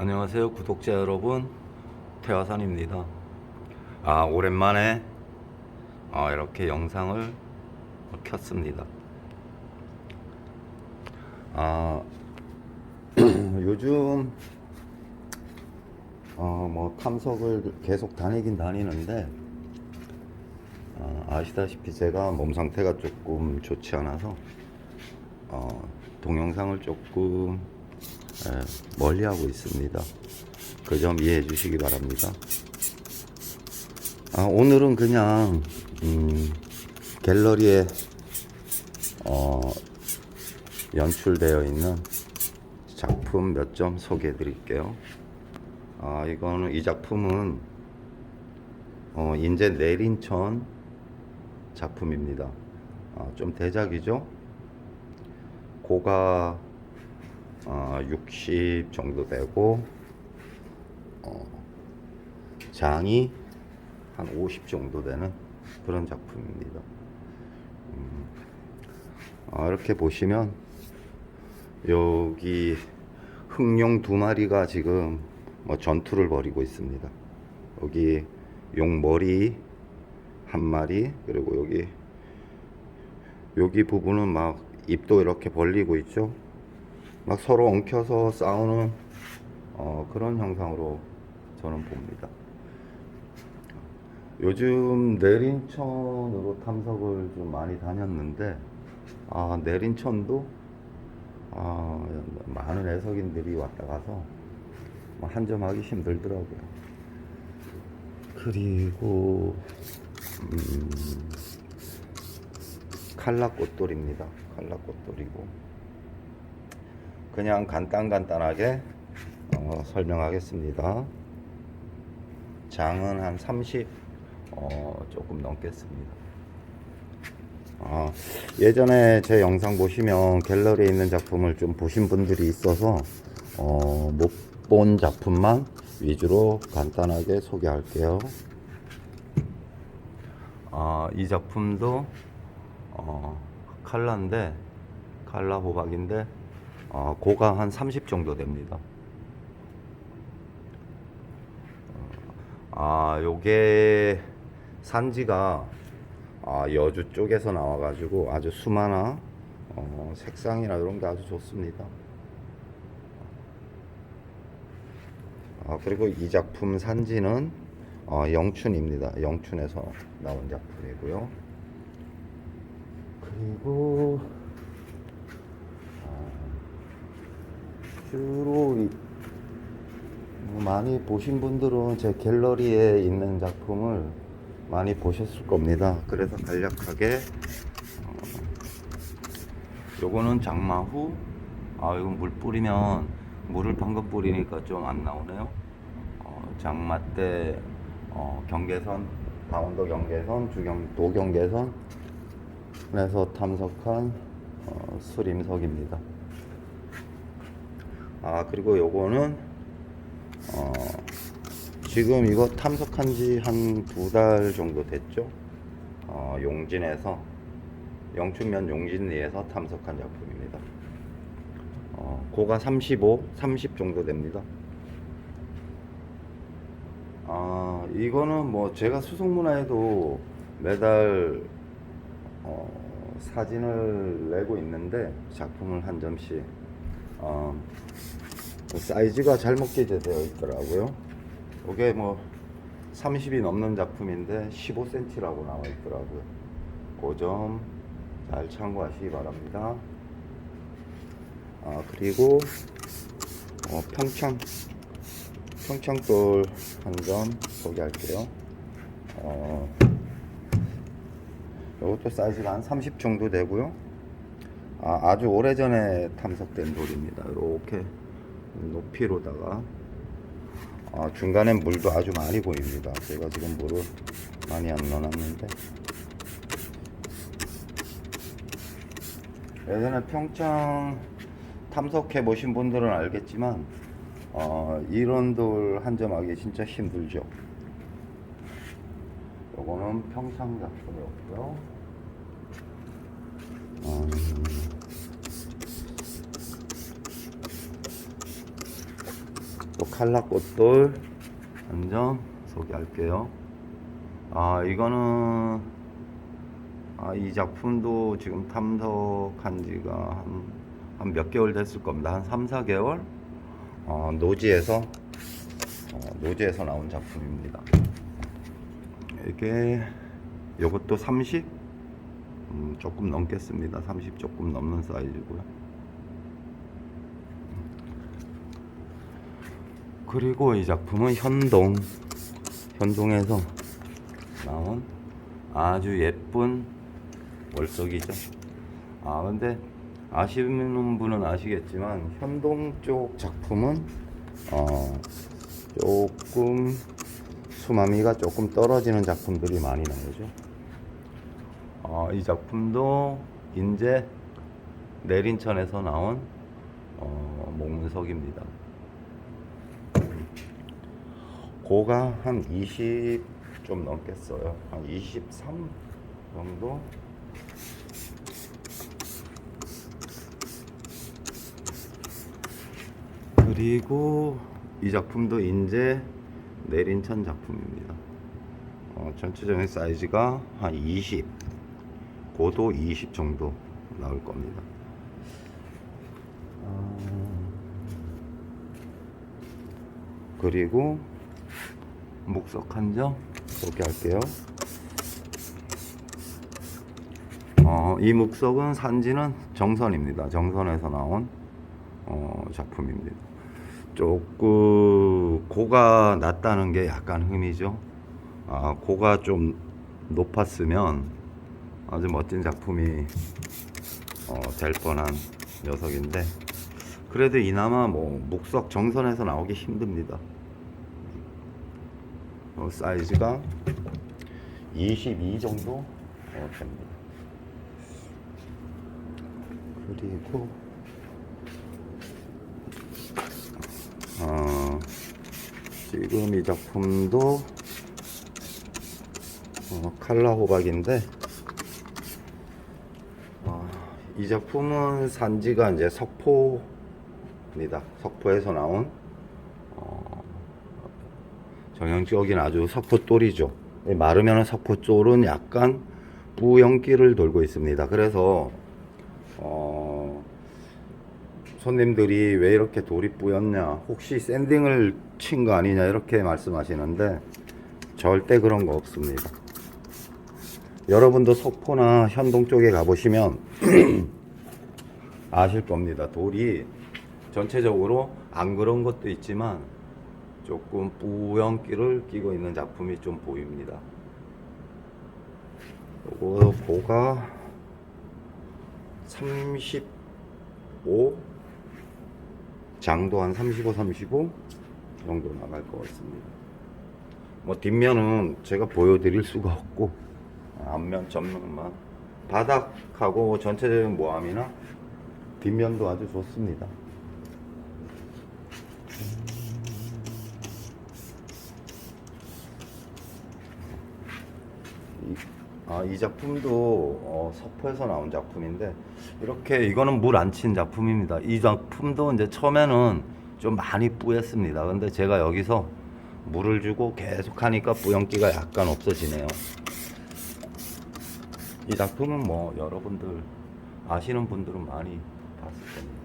안녕하세요 구독자 여러분. 태화산입니다. 아 오랜만에 아, 이렇게 영상을 켰습니다. 아 요즘 어, 뭐 탐석을 계속 다니긴 다니는데 어, 아시다시피 제가 몸 상태가 조금 좋지 않아서 어, 동영상을 조금 예, 멀리 하고 있습니다. 그 점 이해해 주시기 바랍니다. 아, 오늘은 그냥 음, 갤러리에 어, 연출되어 있는 작품 몇 점 소개해 드릴게요. 아, 이거는 이 작품은 어, 인제 내린천 작품입니다. 아, 좀 대작이죠? 고가 어, 60 정도 되고 어, 장이 한 50 정도 되는 그런 작품입니다. 음, 어, 이렇게 보시면 여기 흑룡 두 마리가 지금 뭐 전투를 벌이고 있습니다. 여기 용 머리 한 마리 그리고 여기 여기 부분은 막 입도 이렇게 벌리고 있죠. 막 서로 엉켜서 싸우는 어, 그런 형상으로 저는 봅니다. 요즘 내린천으로 탐석을 좀 많이 다녔는데 아, 내린천도 아, 많은 애석인들이 왔다 가서 뭐 한점하기 힘들더라고요. 그리고 음, 칼라 꽃돌입니다. 칼라 꽃돌이고 그냥 간단간단하게 어, 설명하겠습니다. 장은 한 30 어, 조금 넘겠습니다. 아, 예전에 제 영상 보시면 갤러리에 있는 작품을 좀 보신 분들이 있어서 어, 못 본 작품만 위주로 간단하게 소개할게요. 아, 이 작품도 어, 칼라인데 칼라 호박인데 어, 고가 한 30 정도 됩니다. 아, 요게 산지가 아, 여주 쪽에서 나와가지고 아주 수마나 어, 색상이나 이런 게 아주 좋습니다. 아, 그리고 이 작품 산지는 어, 영춘입니다. 영춘에서 나온 작품이고요. 그리고 어, 주로 이- 뭐 많이 보신 분들은 제 갤러리에 있는 작품을 많이 보셨을 겁니다. 그래서 간략하게 어, 요거는 장마 후 아 이건 물 뿌리면 물을 방금 뿌리니까 좀 안 나오네요. 어, 장마 때 어, 경계선 강원도 경계선 주경 도경계선 에서 탐석한 어, 수림석입니다. 아 그리고 요거는 어, 지금 이거 탐석한 지 한 두 달 정도 됐죠. 어, 용진에서 영춘면 용진리에서 탐석한 작품입니다. 어, 고가 35, 30 정도 됩니다. 아 이거는 뭐 제가 수송문화에도 매달 어, 사진을 내고 있는데 작품을 한 점씩 어, 그 사이즈가 잘못 기재되어 있더라고요. 이게 뭐 30이 넘는 작품인데 15cm라고 나와 있더라고요. 그 점 잘 참고하시기 바랍니다. 아 그리고 어, 평창 평창돌 한 점 소개할게요. 어, 이것도 사이즈가 한 30 정도 되고요. 아, 아주 오래전에 탐석된 돌입니다. 이렇게 높이로다가 아, 중간에 물도 아주 많이 보입니다. 제가 지금 물을 많이 안 넣어놨는데 예전에 평창 탐석해 보신 분들은 알겠지만 어, 이런 돌 한점하기 진짜 힘들죠. 요거는 평창 작품이었고요. 음, 칼라 꽃돌 한점 소개할게요. 아 이거는 아, 이 작품도 지금 탐석한 지가 한몇 개월 됐을 겁니다. 한 3, 4개월? 어, 노지에서 어, 노지에서 나온 작품입니다. 이게 요것도 30 음, 조금 넘겠습니다. 30 조금 넘는 사이즈고요. 그리고 이 작품은 현동 현동에서 나온 아주 예쁜 월석이죠. 아 근데 아시는 분은 아시겠지만 현동 쪽 작품은 어 조금 수마미가 조금 떨어지는 작품들이 많이 나오죠. 어, 이 작품도 인제 내린천에서 나온 어, 목문석입니다. 고가 한 20 좀 넘겠어요. 한 23 정도? 그리고 이 작품도 인제 내린천 작품입니다. 어, 전체적인 사이즈가 한 20, 고도 20 정도 나올 겁니다. 어, 그리고 목석 한정 소개할게요. 어, 이 목석은 산지는 정선입니다. 정선에서 나온 어, 작품입니다. 조금 고가 낮다는 게 약간 흠이죠. 아, 고가 좀 높았으면 아주 멋진 작품이 어, 될 뻔한 녀석인데 그래도 이나마 뭐 목석 정선에서 나오기 힘듭니다. 어, 사이즈가 22 정도 어, 됩니다. 그리고 어, 지금 이 작품도 어, 칼라 호박인데 어, 이 작품은 산지가 이제 석포입니다. 석포에서 나온 어, 정형적인 아주 석포돌이죠. 마르면 석포돌은 약간 뿌연기를 돌고 있습니다. 그래서 어, 손님들이 왜 이렇게 돌이 뿌였냐, 혹시 샌딩을 친 거 아니냐 이렇게 말씀하시는데 절대 그런 거 없습니다. 여러분도 석포나 현동 쪽에 가보시면 아실 겁니다. 돌이 전체적으로 안 그런 것도 있지만 조금 뿌연기를 끼고 있는 작품이 좀 보입니다. 요거 고가 35 장도 한 35, 35 정도 나갈 것 같습니다. 뭐 뒷면은 제가 보여드릴 수가 없고 앞면, 전면만 바닥하고 전체적인 모함이나 뒷면도 아주 좋습니다. 이, 아, 이 작품도 어, 서포에서 나온 작품인데 이렇게 이거는 물 안 친 작품입니다. 이 작품도 이제 처음에는 좀 많이 뿌였습니다. 근데 제가 여기서 물을 주고 계속 하니까 뿌연기가 약간 없어지네요. 이 작품은 뭐 여러분들 아시는 분들은 많이 봤을 겁니다.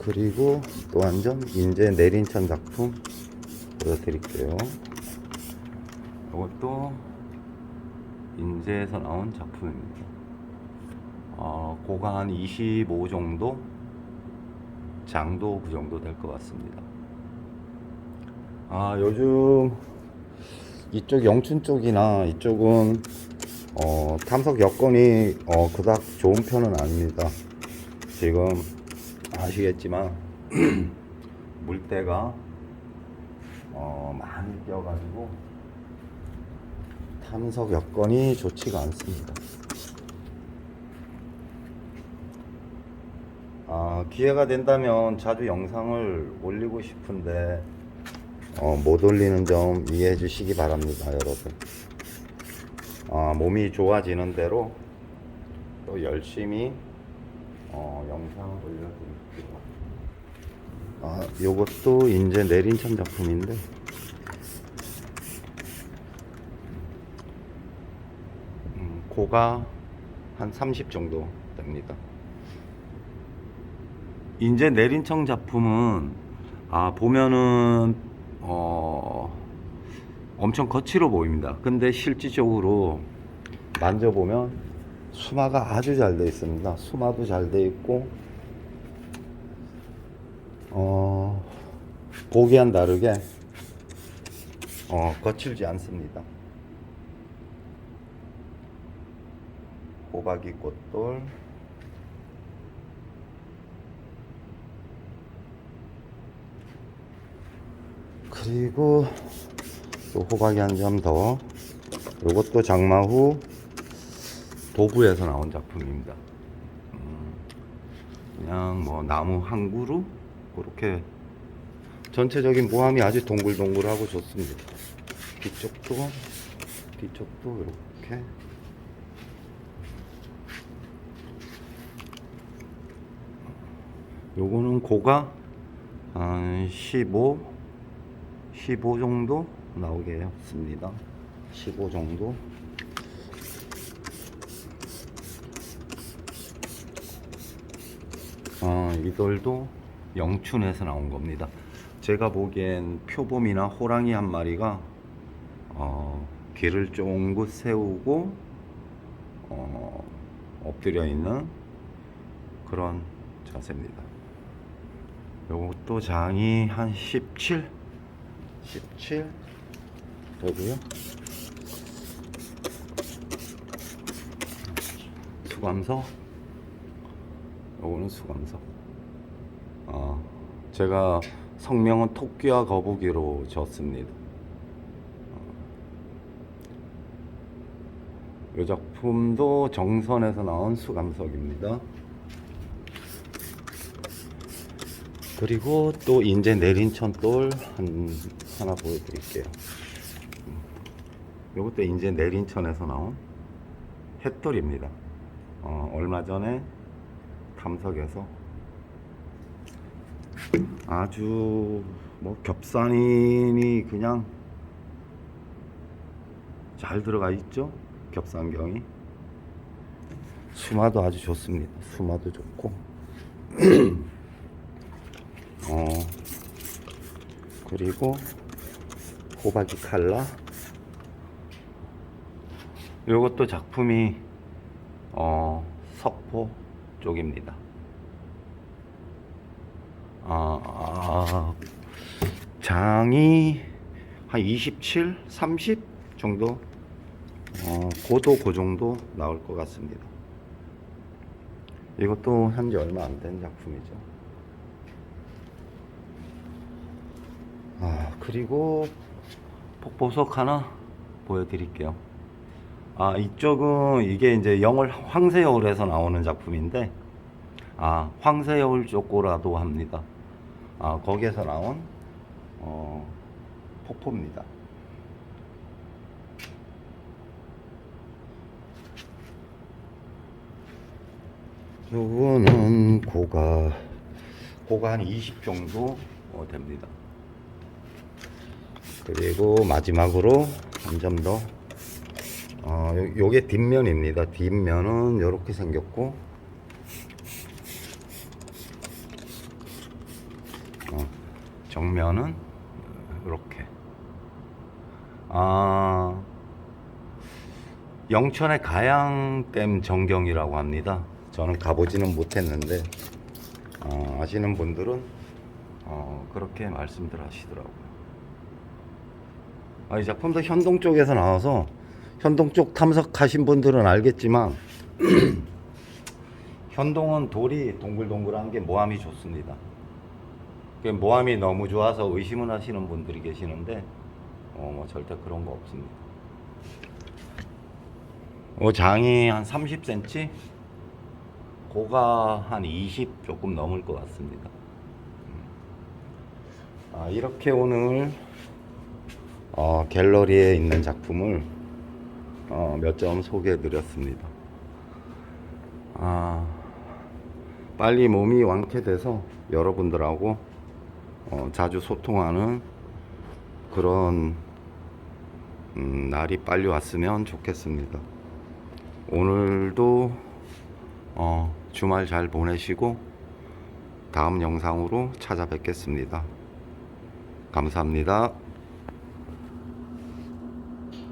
그리고 또한점 인제 내린천 작품 보여드릴게요. 이것도 인제에서 나온 작품입니다. 어, 고가 한 25 정도, 장도 그 정도 될 것 같습니다. 아 요즘 이쪽 영춘 쪽이나 이쪽은 어, 탐석 여건이 어, 그닥 좋은 편은 아닙니다. 지금 아시겠지만 물때가 어, 많이 뛰어가지고 탐석 여건이 좋지가 않습니다. 아, 기회가 된다면 자주 영상을 올리고 싶은데 어, 못 올리는 점 이해해 주시기 바랍니다, 여러분. 아, 몸이 좋아지는 대로 또 열심히 어, 영상 올려드릴게요. 아, 요것도 인제 내린천 작품인데 음, 고가 한 30 정도 됩니다. 인제 내린청 작품은 아 보면은 어 엄청 거칠어 보입니다. 근데 실질적으로 만져보면 수마가 아주 잘 되어 있습니다. 수마도 잘 되어 있고 어 보기와는 다르게 어 거칠지 않습니다. 호박이 꽃돌 그리고 또 호박이 한 점 더. 요것도 장마 후 도구에서 나온 작품입니다. 음, 그냥 뭐 나무 한 그루 그렇게 전체적인 모함이 아주 동글동글하고 좋습니다. 뒤쪽도 뒤쪽도 이렇게 요거는 고가 한 15, 15 정도 나오게 했습니다. 15 정도. 아, 이들도 영춘에서 나온 겁니다. 제가 보기엔 표범이나 호랑이 한 마리가 어, 귀를 쫑긋 세우고 어, 엎드려 있는 그런 자세입니다. 요것도 장이 한 17, 17 되고요. 수감석. 요거는 수감석. 아, 제가 성명은 토끼와 거북이로 졌습니다. 이 작품도 정선에서 나온 수감석입니다. 그리고 또 인제 내린 천 돌 한, 하나 보여드릴게요. 이것도 인제 내린천에서 나온 햇돌입니다. 어, 얼마 전에 탐석에서 아주 뭐 겹산인이 그냥 잘 들어가 있죠. 겹산경이 수마도 아주 좋습니다. 수마도 좋고 어 그리고 호박이 칼라 이것도 작품이 어 석포 쪽입니다. 아, 아 장이 한 27, 30 정도 어, 고도 그 정도 나올 것 같습니다. 이것도 한지 얼마 안 된 작품이죠. 아, 그리고 폭보석 하나 보여드릴게요. 아, 이쪽은 이게 이제 영월 황새여울에서 나오는 작품인데, 아, 황새여울 쪼꼬라도 합니다. 아, 거기에서 나온, 어, 폭포입니다. 요거는 고가 고가 한 20 정도 어, 됩니다. 그리고 마지막으로 한 점 더. 어, 요- 요게 뒷면입니다. 뒷면은 이렇게 생겼고, 어, 정면은 이렇게. 아, 영천의 가양댐 전경이라고 합니다. 저는 가보지는 못했는데 어, 아시는 분들은 어, 그렇게 말씀들 하시더라고요. 아, 이 작품도 현동 쪽에서 나와서 현동 쪽 탐색하신 분들은 알겠지만 현동은 돌이 동글동글한 게 모함이 좋습니다. 그 모함이 너무 좋아서 의심을 하시는 분들이 계시는데 어, 뭐 절대 그런 거 없습니다. 어, 장이 한 30cm, 고가 한 20 조금 넘을 것 같습니다. 아, 이렇게 오늘 어, 갤러리에 있는 작품을 어, 몇 점 소개해 드렸습니다. 아, 빨리 몸이 완쾌돼서 여러분들하고 어, 자주 소통하는 그런 음, 날이 빨리 왔으면 좋겠습니다. 오늘도 어, 주말 잘 보내시고 다음 영상으로 찾아뵙겠습니다. 감사합니다.